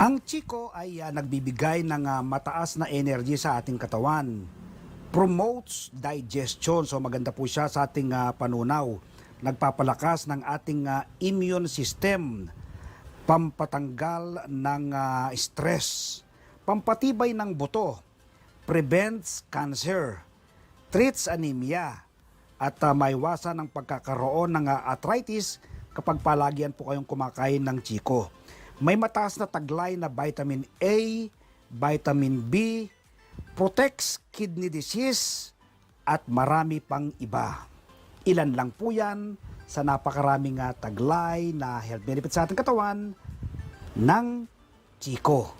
Ang Chico ay ah, nagbibigay ng ah, mataas na energy sa ating katawan. Promotes digestion. So maganda po siya sa ating ah, panunaw. Nagpapalakas ng ating ah, immune system. Pampatanggal ng ah, stress. Pampatibay ng buto. Prevents cancer. Treats anemia. At uh, maiwasan ang pagkakaroon ng ah, arthritis kapag palagian po kayong kumakain ng Chico. May mataas na taglay na vitamin A, vitamin B, protects kidney disease, at marami pang iba. Ilan lang po yan sa napakaraming taglay na health benefits sa ating katawan ng Chico.